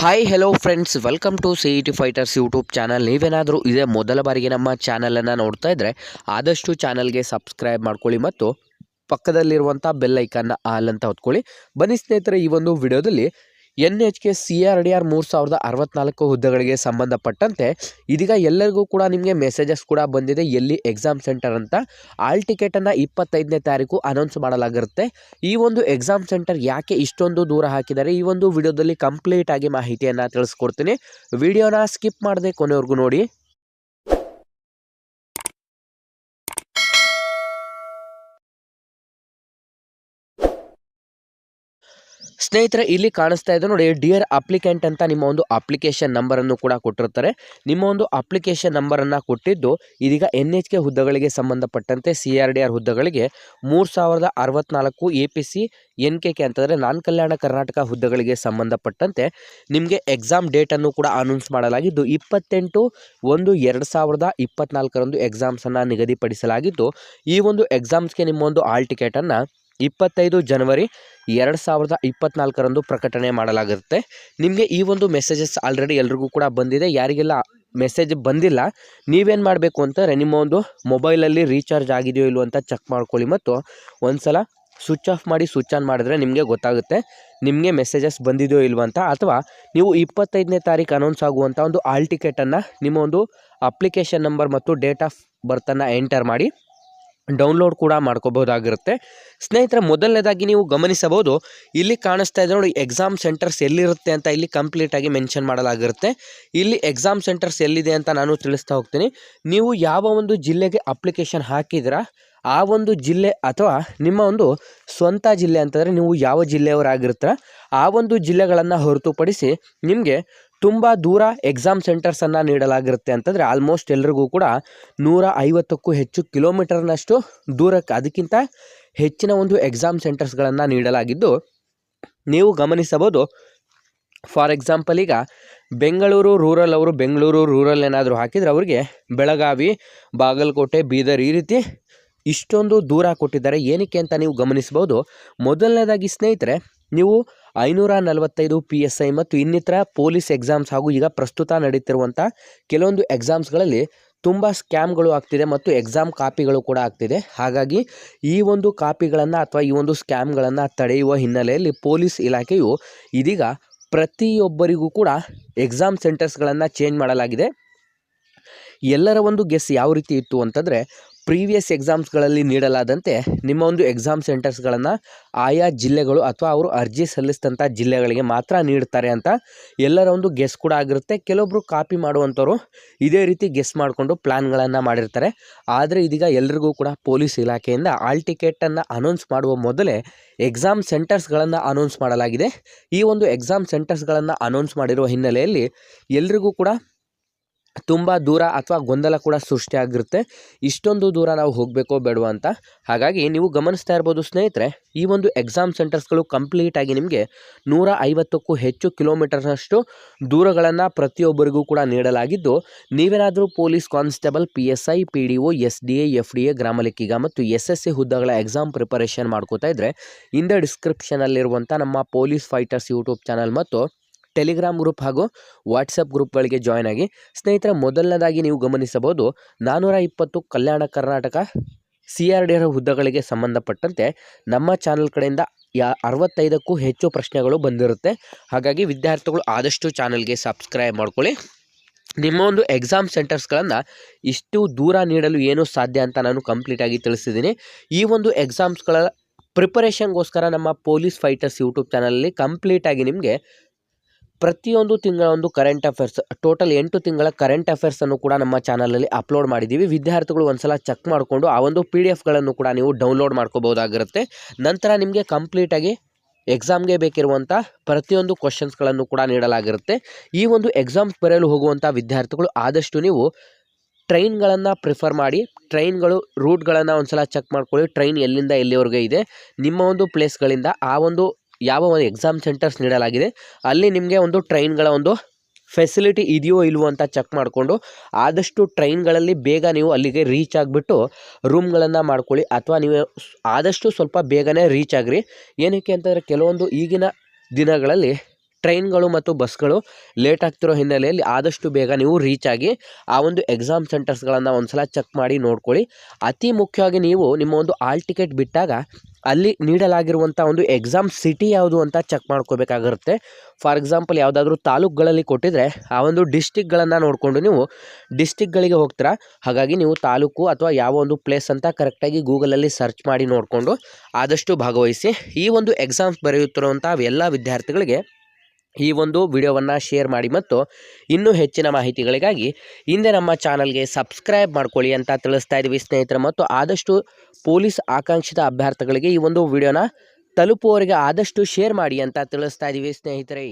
Hi hello friends welcome to C E T fighters YouTube channel ನೀವೇನಾದರೂ ಇದೇ ಮೊದಲ ಬಾರಿಗೆ ನಮ್ಮ ಚಾನಲನ್ನು ನೋಡ್ತಾ ಇದ್ದರೆ ಆದಷ್ಟು ಚಾನಲ್ಗೆ ಸಬ್ಸ್ಕ್ರೈಬ್ ಮಾಡ್ಕೊಳ್ಳಿ ಮತ್ತು ಪಕ್ಕದಲ್ಲಿರುವಂಥ ಬೆಲ್ ಐಕನ್ನ ಆಲ್ ಅಂತ ಹೊತ್ಕೊಳ್ಳಿ. ಬನ್ನಿ ಸ್ನೇಹಿತರೆ, ಈ ಒಂದು ವಿಡಿಯೋದಲ್ಲಿ N H K C R D R ಮೂರು ಸಾವಿರದ ಅರವತ್ನಾಲ್ಕು ಹುದ್ದೆಗಳಿಗೆ ಸಂಬಂಧಪಟ್ಟಂತೆ ಇದೀಗ ಎಲ್ಲರಿಗೂ ಕೂಡ ನಿಮಗೆ ಮೆಸೇಜಸ್ ಕೂಡ ಬಂದಿದೆ. ಎಲ್ಲಿ ಎಕ್ಸಾಮ್ ಸೆಂಟರ್ ಅಂತ. ಆಲ್ ಟಿಕೆಟನ್ನು ಇಪ್ಪತ್ತೈದನೇ ತಾರೀಕು ಅನೌನ್ಸ್ ಮಾಡಲಾಗಿರುತ್ತೆ. ಈ ಒಂದು ಎಕ್ಸಾಮ್ ಸೆಂಟರ್ ಯಾಕೆ ಇಷ್ಟೊಂದು ದೂರ ಹಾಕಿದ್ದಾರೆ? ಈ ಒಂದು ವಿಡಿಯೋದಲ್ಲಿ ಕಂಪ್ಲೀಟ್ ಆಗಿ ಮಾಹಿತಿಯನ್ನು ತಿಳಿಸ್ಕೊಡ್ತೀನಿ. ವಿಡಿಯೋನ ಸ್ಕಿಪ್ ಮಾಡದೆ ಕೊನೆವರೆಗೂ ನೋಡಿ. ಸ್ನೇಹಿತರೆ, ಇಲ್ಲಿ ಕಾಣಿಸ್ತಾ ಇದೆ ನೋಡಿ ಡಿಯರ್ ಅಪ್ಲಿಕೆಂಟ್ ಅಂತ ನಿಮ್ಮ ಒಂದು ಅಪ್ಲಿಕೇಶನ್ ನಂಬರನ್ನು ಕೂಡ ಕೊಟ್ಟಿರ್ತಾರೆ. ನಿಮ್ಮ ಒಂದು ಅಪ್ಲಿಕೇಶನ್ ನಂಬರನ್ನು ಕೊಟ್ಟಿದ್ದು, ಇದೀಗ ಎನ್ ಎಚ್ ಕೆ ಹುದ್ದೆಗಳಿಗೆ ಸಂಬಂಧಪಟ್ಟಂತೆ ಸಿ ಆರ್ ಡಿ ಆರ್ ಹುದ್ದೆಗಳಿಗೆ ಮೂರು ಸಾವಿರದ ಅರವತ್ನಾಲ್ಕು A P C N K K ಅಂತಂದರೆ ನಾನ್ ಕಲ್ಯಾಣ ಕರ್ನಾಟಕ ಹುದ್ದೆಗಳಿಗೆ ಸಂಬಂಧಪಟ್ಟಂತೆ ನಿಮಗೆ ಎಕ್ಸಾಮ್ ಡೇಟನ್ನು ಕೂಡ ಅನೌನ್ಸ್ ಮಾಡಲಾಗಿದ್ದು, ಇಪ್ಪತ್ತೆಂಟು ಒಂದು ಎರಡು ಸಾವಿರದ ಇಪ್ಪತ್ನಾಲ್ಕರಂದು ಎಕ್ಸಾಮ್ಸನ್ನು ನಿಗದಿಪಡಿಸಲಾಗಿದ್ದು, ಈ ಒಂದು ಎಕ್ಸಾಮ್ಸ್ಗೆ ನಿಮ್ಮ ಒಂದು ಆಲ್ ಟಿಕೆಟನ್ನು ಇಪ್ಪತ್ತೈದು ಜನವರಿ ಎರಡು ಸಾವಿರದ ಇಪ್ಪತ್ತ್ನಾಲ್ಕರಂದು ಪ್ರಕಟಣೆ ಮಾಡಲಾಗುತ್ತೆ ನಿಮಗೆ ಈ ಒಂದು ಮೆಸೇಜಸ್ ಆಲ್ರೆಡಿ ಎಲ್ರಿಗೂ ಕೂಡ ಬಂದಿದೆ. ಯಾರಿಗೆಲ್ಲ ಮೆಸೇಜ್ ಬಂದಿಲ್ಲ, ನೀವೇನು ಮಾಡಬೇಕು ಅಂತಂದರೆ ನಿಮ್ಮ ಒಂದು ಮೊಬೈಲಲ್ಲಿ ರೀಚಾರ್ಜ್ ಆಗಿದೆಯೋ ಇಲ್ವೋ ಅಂತ ಚೆಕ್ ಮಾಡ್ಕೊಳ್ಳಿ ಮತ್ತು ಒಂದು ಸಲ ಸ್ವಿಚ್ ಆಫ್ ಮಾಡಿ ಸ್ವಿಚ್ ಆನ್ ಮಾಡಿದ್ರೆ ನಿಮಗೆ ಗೊತ್ತಾಗುತ್ತೆ ನಿಮಗೆ ಮೆಸೇಜಸ್ ಬಂದಿದೆಯೋ ಇಲ್ವೋ ಅಂತ. ಅಥವಾ ನೀವು ಇಪ್ಪತ್ತೈದನೇ ತಾರೀಕು ಅನೌನ್ಸ್ ಆಗುವಂಥ ಒಂದು ಆಲ್ ಟಿಕೆಟನ್ನು ನಿಮ್ಮ ಒಂದು ಅಪ್ಲಿಕೇಶನ್ ನಂಬರ್ ಮತ್ತು ಡೇಟ್ ಆಫ್ ಬರ್ತನ್ನು ಎಂಟರ್ ಮಾಡಿ ಡೌನ್ಲೋಡ್ ಕೂಡ ಮಾಡ್ಕೋಬೋದಾಗಿರುತ್ತೆ. ಸ್ನೇಹಿತರೆ, ಮೊದಲನೇದಾಗಿ ನೀವು ಗಮನಿಸಬಹುದು, ಇಲ್ಲಿ ಕಾಣಿಸ್ತಾ ಇದೆ ನೋಡಿ ಎಕ್ಸಾಮ್ ಸೆಂಟರ್ಸ್ ಎಲ್ಲಿರುತ್ತೆ ಅಂತ ಇಲ್ಲಿ ಕಂಪ್ಲೀಟಾಗಿ ಮೆನ್ಷನ್ ಮಾಡಲಾಗಿರುತ್ತೆ. ಇಲ್ಲಿ ಎಕ್ಸಾಮ್ ಸೆಂಟರ್ಸ್ ಎಲ್ಲಿದೆ ಅಂತ ನಾನು ತಿಳಿಸ್ತಾ ಹೋಗ್ತೀನಿ. ನೀವು ಯಾವ ಒಂದು ಜಿಲ್ಲೆಗೆ ಅಪ್ಲಿಕೇಶನ್ ಹಾಕಿದಿರಾ ಆ ಒಂದು ಜಿಲ್ಲೆ ಅಥವಾ ನಿಮ್ಮ ಒಂದು ಸ್ವಂತ ಜಿಲ್ಲೆ ಅಂತಂದರೆ ನೀವು ಯಾವ ಜಿಲ್ಲೆಯವರಾಗಿರ್ತೀರ, ಆ ಒಂದು ಜಿಲ್ಲೆಗಳನ್ನು ಹೊರತುಪಡಿಸಿ ನಿಮಗೆ ತುಂಬ ದೂರ ಎಕ್ಸಾಮ್ ಸೆಂಟರ್ಸನ್ನು ನೀಡಲಾಗಿರುತ್ತೆ ಅಂತಂದರೆ ಆಲ್ಮೋಸ್ಟ್ ಎಲ್ರಿಗೂ ಕೂಡ ನೂರ ಐವತ್ತಕ್ಕೂ ಹೆಚ್ಚು ಕಿಲೋಮೀಟರ್ನಷ್ಟು ದೂರಕ್ಕೆ ಅದಕ್ಕಿಂತ ಹೆಚ್ಚಿನ ಒಂದು ಎಕ್ಸಾಮ್ ಸೆಂಟರ್ಸ್ಗಳನ್ನು ನೀಡಲಾಗಿದ್ದು, ನೀವು ಗಮನಿಸಬಹುದು ಫಾರ್ ಎಕ್ಸಾಂಪಲ್ ಈಗ ಬೆಂಗಳೂರು ರೂರಲ್ ಅವರು ಬೆಂಗಳೂರು ರೂರಲ್ ಏನಾದರೂ ಹಾಕಿದರೆ ಅವರಿಗೆ ಬೆಳಗಾವಿ, ಬಾಗಲಕೋಟೆ, ಬೀದರ್ ಈ ರೀತಿ ಇಷ್ಟೊಂದು ದೂರ ಕೊಟ್ಟಿದ್ದಾರೆ. ಏನಕ್ಕೆ ಅಂತ ನೀವು ಗಮನಿಸ್ಬೋದು ಮೊದಲನೇದಾಗಿ ಸ್ನೇಹಿತರೆ, ನೀವು ಐನೂರ ನಲವತ್ತೈದು ಪಿ ಎಸ್ ಐ ಮತ್ತು ಇನ್ನಿತರ ಪೊಲೀಸ್ ಎಕ್ಸಾಮ್ಸ್ ಹಾಗೂ ಈಗ ಪ್ರಸ್ತುತ ನಡೀತಿರುವಂಥ ಕೆಲವೊಂದು ಎಕ್ಸಾಮ್ಸ್ಗಳಲ್ಲಿ ತುಂಬ ಸ್ಕ್ಯಾಮ್ಗಳು ಆಗ್ತಿದೆ ಮತ್ತು ಎಕ್ಸಾಮ್ ಕಾಪಿಗಳು ಕೂಡ ಆಗ್ತಿದೆ. ಹಾಗಾಗಿ ಈ ಒಂದು ಕಾಪಿಗಳನ್ನು ಅಥವಾ ಈ ಒಂದು ಸ್ಕ್ಯಾಮ್ಗಳನ್ನು ತಡೆಯುವ ಹಿನ್ನೆಲೆಯಲ್ಲಿ ಪೊಲೀಸ್ ಇಲಾಖೆಯು ಇದೀಗ ಪ್ರತಿಯೊಬ್ಬರಿಗೂ ಕೂಡ ಎಕ್ಸಾಮ್ ಸೆಂಟರ್ಸ್ಗಳನ್ನು ಚೇಂಜ್ ಮಾಡಲಾಗಿದೆ. ಎಲ್ಲರ ಒಂದು ಗೆಸ್ ಯಾವ ರೀತಿ ಇತ್ತು ಅಂತಂದರೆ ಪ್ರೀವಿಯಸ್ ಎಕ್ಸಾಮ್ಸ್ಗಳಲ್ಲಿ ನೀಡಲಾದಂತೆ ನಿಮ್ಮ ಒಂದು ಎಕ್ಸಾಮ್ ಸೆಂಟರ್ಸ್ಗಳನ್ನು ಆಯಾ ಜಿಲ್ಲೆಗಳು ಅಥವಾ ಅವರು ಅರ್ಜಿ ಸಲ್ಲಿಸಿದಂಥ ಜಿಲ್ಲೆಗಳಿಗೆ ಮಾತ್ರ ನೀಡ್ತಾರೆ ಅಂತ ಎಲ್ಲರ ಒಂದು ಗೆಸ್ ಕೂಡ ಆಗಿರುತ್ತೆ. ಕೆಲವೊಬ್ಬರು ಕಾಪಿ ಮಾಡುವಂಥವ್ರು ಇದೇ ರೀತಿ ಗೆಸ್ ಮಾಡಿಕೊಂಡು ಪ್ಲ್ಯಾನ್ಗಳನ್ನು ಮಾಡಿರ್ತಾರೆ. ಆದರೆ ಇದೀಗ ಎಲ್ರಿಗೂ ಕೂಡ ಪೊಲೀಸ್ ಇಲಾಖೆಯಿಂದ ಆಲ್ ಟಿಕೆಟನ್ನು ಅನೌನ್ಸ್ ಮಾಡುವ ಮೊದಲೇ ಎಕ್ಸಾಮ್ ಸೆಂಟರ್ಸ್ಗಳನ್ನು ಅನೌನ್ಸ್ ಮಾಡಲಾಗಿದೆ. ಈ ಒಂದು ಎಕ್ಸಾಮ್ ಸೆಂಟರ್ಸ್ಗಳನ್ನು ಅನೌನ್ಸ್ ಮಾಡಿರುವ ಹಿನ್ನೆಲೆಯಲ್ಲಿ ಎಲ್ರಿಗೂ ಕೂಡ ತುಂಬ ದೂರ ಅಥವಾ ಗೊಂದಲ ಕೂಡ ಸೃಷ್ಟಿಯಾಗಿರುತ್ತೆ ಇಷ್ಟೊಂದು ದೂರ ನಾವು ಹೋಗಬೇಕೋ ಬೇಡವೋ ಅಂತ. ಹಾಗಾಗಿ ನೀವು ಗಮನಿಸ್ತಾ ಇರ್ಬೋದು ಸ್ನೇಹಿತರೆ, ಈ ಒಂದು ಎಕ್ಸಾಮ್ ಸೆಂಟರ್ಸ್ಗಳು ಕಂಪ್ಲೀಟಾಗಿ ನಿಮಗೆ ನೂರ ಐವತ್ತಕ್ಕೂ ಹೆಚ್ಚು ಕಿಲೋಮೀಟರ್ನಷ್ಟು ದೂರಗಳನ್ನು ಪ್ರತಿಯೊಬ್ಬರಿಗೂ ಕೂಡ ನೀಡಲಾಗಿದ್ದು, ನೀವೇನಾದರೂ police constable P S I P D O S D A F D A ಗ್ರಾಮ ಲೆಕ್ಕಿಗ ಮತ್ತು ಎಸ್ ಎಸ್ ಸಿ ಹುದ್ದೆಗಳ ಎಕ್ಸಾಮ್ ಪ್ರಿಪರೇಷನ್ ಮಾಡ್ಕೋತಾ ಇದ್ದರೆ ಇಂದ ಡಿಸ್ಕ್ರಿಪ್ಷನಲ್ಲಿರುವಂಥ ನಮ್ಮ ಪೊಲೀಸ್ ಫೈಟರ್ಸ್ ಯೂಟ್ಯೂಬ್ ಚಾನಲ್ ಮತ್ತು ಟೆಲಿಗ್ರಾಮ್ ಗ್ರೂಪ್ ಹಾಗೂ ವಾಟ್ಸಪ್ ಗ್ರೂಪ್ಗಳಿಗೆ ಜಾಯ್ನ್ ಆಗಿ, ಸ್ನೇಹಿತರ, ಮೊದಲನೇದಾಗಿ ನೀವು ಗಮನಿಸಬಹುದು ನಾನ್ನೂರ ಇಪ್ಪತ್ತು Kalyana Karnataka C R D R ಹುದ್ದೆಗಳಿಗೆ ಸಂಬಂಧಪಟ್ಟಂತೆ ನಮ್ಮ ಚಾನಲ್ ಕಡೆಯಿಂದ ಯಾ ಅರವತ್ತೈದಕ್ಕೂ ಹೆಚ್ಚು ಪ್ರಶ್ನೆಗಳು ಬಂದಿರುತ್ತೆ. ಹಾಗಾಗಿ ವಿದ್ಯಾರ್ಥಿಗಳು ಆದಷ್ಟು ಚಾನಲ್ಗೆ ಸಬ್ಸ್ಕ್ರೈಬ್ ಮಾಡ್ಕೊಳ್ಳಿ. ನಿಮ್ಮ ಒಂದು ಎಕ್ಸಾಮ್ ಸೆಂಟರ್ಸ್ಗಳನ್ನು ಇಷ್ಟು ದೂರ ನೀಡಲು ಏನು ಸಾಧ್ಯ ಅಂತ ನಾನು ಕಂಪ್ಲೀಟಾಗಿ ತಿಳಿಸಿದ್ದೀನಿ. ಈ ಒಂದು ಎಕ್ಸಾಮ್ಸ್ಗಳ ಪ್ರಿಪರೇಷನ್ಗೋಸ್ಕರ ನಮ್ಮ ಪೊಲೀಸ್ ಫೈಟರ್ಸ್ ಯೂಟ್ಯೂಬ್ ಚಾನಲಲ್ಲಿ ಕಂಪ್ಲೀಟಾಗಿ ನಿಮಗೆ ಪ್ರತಿಯೊಂದು ತಿಂಗಳ ಒಂದು ಕರೆಂಟ್ ಅಫೇರ್ಸ್ ಟೋಟಲ್ ಎಂಟು ತಿಂಗಳ ಕರೆಂಟ್ ಅಫೇರ್ಸನ್ನು ಕೂಡ ನಮ್ಮ ಚಾನಲಲ್ಲಿ ಅಪ್ಲೋಡ್ ಮಾಡಿದ್ದೀವಿ. ವಿದ್ಯಾರ್ಥಿಗಳು ಒಂದ್ಸಲ ಚೆಕ್ ಮಾಡಿಕೊಂಡು ಆ ಒಂದು ಪಿ ಡಿ ಎಫ್ಗಳನ್ನು ಕೂಡ ನೀವು ಡೌನ್ಲೋಡ್ ಮಾಡ್ಕೋಬೋದಾಗಿರುತ್ತೆ ನಂತರ ನಿಮಗೆ ಕಂಪ್ಲೀಟಾಗಿ ಎಕ್ಸಾಮ್ಗೆ ಬೇಕಿರುವಂಥ ಪ್ರತಿಯೊಂದು ಕ್ವಶನ್ಸ್ಗಳನ್ನು ಕೂಡ ನೀಡಲಾಗಿರುತ್ತೆ. ಈ ಒಂದು ಎಕ್ಸಾಮ್ಸ್ ಬರೆಯಲು ಹೋಗುವಂಥ ವಿದ್ಯಾರ್ಥಿಗಳು ಆದಷ್ಟು ನೀವು ಟ್ರೈನ್ಗಳನ್ನು ಪ್ರಿಫರ್ ಮಾಡಿ ಟ್ರೈನ್ಗಳು ರೂಟ್ಗಳನ್ನು ಒಂದು ಸಲ ಚೆಕ್ ಮಾಡ್ಕೊಳ್ಳಿ. ಟ್ರೈನ್ ಎಲ್ಲಿಂದ ಎಲ್ಲಿವರೆಗೆ ಇದೆ, ನಿಮ್ಮ ಒಂದು ಪ್ಲೇಸ್ಗಳಿಂದ ಆ ಒಂದು ಯಾವ ಒಂದು ಎಕ್ಸಾಮ್ ಸೆಂಟರ್ಸ್ ನೀಡಲಾಗಿದೆ. ಅಲ್ಲಿ ನಿಮಗೆ ಒಂದು ಟ್ರೈನ್ಗಳ ಒಂದು ಫೆಸಿಲಿಟಿ ಇದೆಯೋ ಇಲ್ವೋ ಅಂತ ಚೆಕ್ ಮಾಡಿಕೊಂಡು ಆದಷ್ಟು ಟ್ರೈನ್ಗಳಲ್ಲಿ ಬೇಗ ನೀವು ಅಲ್ಲಿಗೆ ರೀಚ್ ಆಗಿಬಿಟ್ಟು ರೂಮ್ಗಳನ್ನು ಮಾಡ್ಕೊಳ್ಳಿ ಅಥವಾ ನೀವು ಆದಷ್ಟು ಸ್ವಲ್ಪ ಬೇಗನೆ ರೀಚ್ ಆಗ್ರಿ. ಏನಕ್ಕೆ ಅಂತಂದರೆ ಕೆಲವೊಂದು ಈಗಿನ ದಿನಗಳಲ್ಲಿ ಟ್ರೈನ್ಗಳು ಮತ್ತು ಬಸ್ಗಳು ಲೇಟ್ ಆಗ್ತಿರೋ ಹಿನ್ನೆಲೆಯಲ್ಲಿ ಆದಷ್ಟು ಬೇಗ ನೀವು ರೀಚ್ ಆಗಿ ಆ ಒಂದು ಎಕ್ಸಾಮ್ ಸೆಂಟರ್ಸ್ಗಳನ್ನು ಒಂದ್ಸಲ ಚೆಕ್ ಮಾಡಿ ನೋಡ್ಕೊಳ್ಳಿ. ಅತಿ ಮುಖ್ಯವಾಗಿ ನೀವು ನಿಮ್ಮ ಒಂದು ಆಲ್ ಟಿಕೆಟ್ ಬಿಟ್ಟಾಗ ಅಲ್ಲಿ ನೀಡಲಾಗಿರುವಂಥ ಒಂದು ಎಕ್ಸಾಮ್ ಸಿಟಿ ಯಾವುದು ಅಂತ ಚೆಕ್ ಮಾಡ್ಕೋಬೇಕಾಗಿರುತ್ತೆ. ಫಾರ್ ಎಕ್ಸಾಂಪಲ್ ಯಾವುದಾದ್ರೂ ತಾಲೂಕುಗಳಲ್ಲಿ ಕೊಟ್ಟಿದ್ರೆ ಆ ಒಂದು ಡಿಸ್ಟಿಕ್ಗಳನ್ನು ನೋಡಿಕೊಂಡು ನೀವು ಡಿಸ್ಟಿಕ್ಗಳಿಗೆ ಹೋಗ್ತೀರಾ. ಹಾಗಾಗಿ ನೀವು ತಾಲೂಕು ಅಥವಾ ಯಾವ ಒಂದು ಪ್ಲೇಸ್ ಅಂತ ಕರೆಕ್ಟಾಗಿ ಗೂಗಲಲ್ಲಿ ಸರ್ಚ್ ಮಾಡಿ ನೋಡಿಕೊಂಡು ಆದಷ್ಟು ಭಾಗವಹಿಸಿ ಈ ಒಂದು ಎಕ್ಸಾಮ್ಸ್ ಬರೆಯುತ್ತಿರುವಂಥ ಎಲ್ಲ ವಿದ್ಯಾರ್ಥಿಗಳಿಗೆ ಈ ಒಂದು ವಿಡಿಯೋವನ್ನು ಶೇರ್ ಮಾಡಿ ಮತ್ತು ಇನ್ನೂ ಹೆಚ್ಚಿನ ಮಾಹಿತಿಗಳಿಗಾಗಿ ಹಿಂದೆ ನಮ್ಮ ಚಾನಲ್ಗೆ ಸಬ್ಸ್ಕ್ರೈಬ್ ಮಾಡ್ಕೊಳ್ಳಿ ಅಂತ ತಿಳಿಸ್ತಾ ಇದ್ದೀವಿ ಸ್ನೇಹಿತರೆ. ಮತ್ತು ಆದಷ್ಟು ಪೊಲೀಸ್ ಆಕಾಂಕ್ಷಿತ ಅಭ್ಯರ್ಥಿಗಳಿಗೆ ಈ ಒಂದು ವಿಡಿಯೋನ ತಲುಪುವವರಿಗೆ ಆದಷ್ಟು ಶೇರ್ ಮಾಡಿ ಅಂತ ತಿಳಿಸ್ತಾ ಇದ್ದೀವಿ ಸ್ನೇಹಿತರೆ.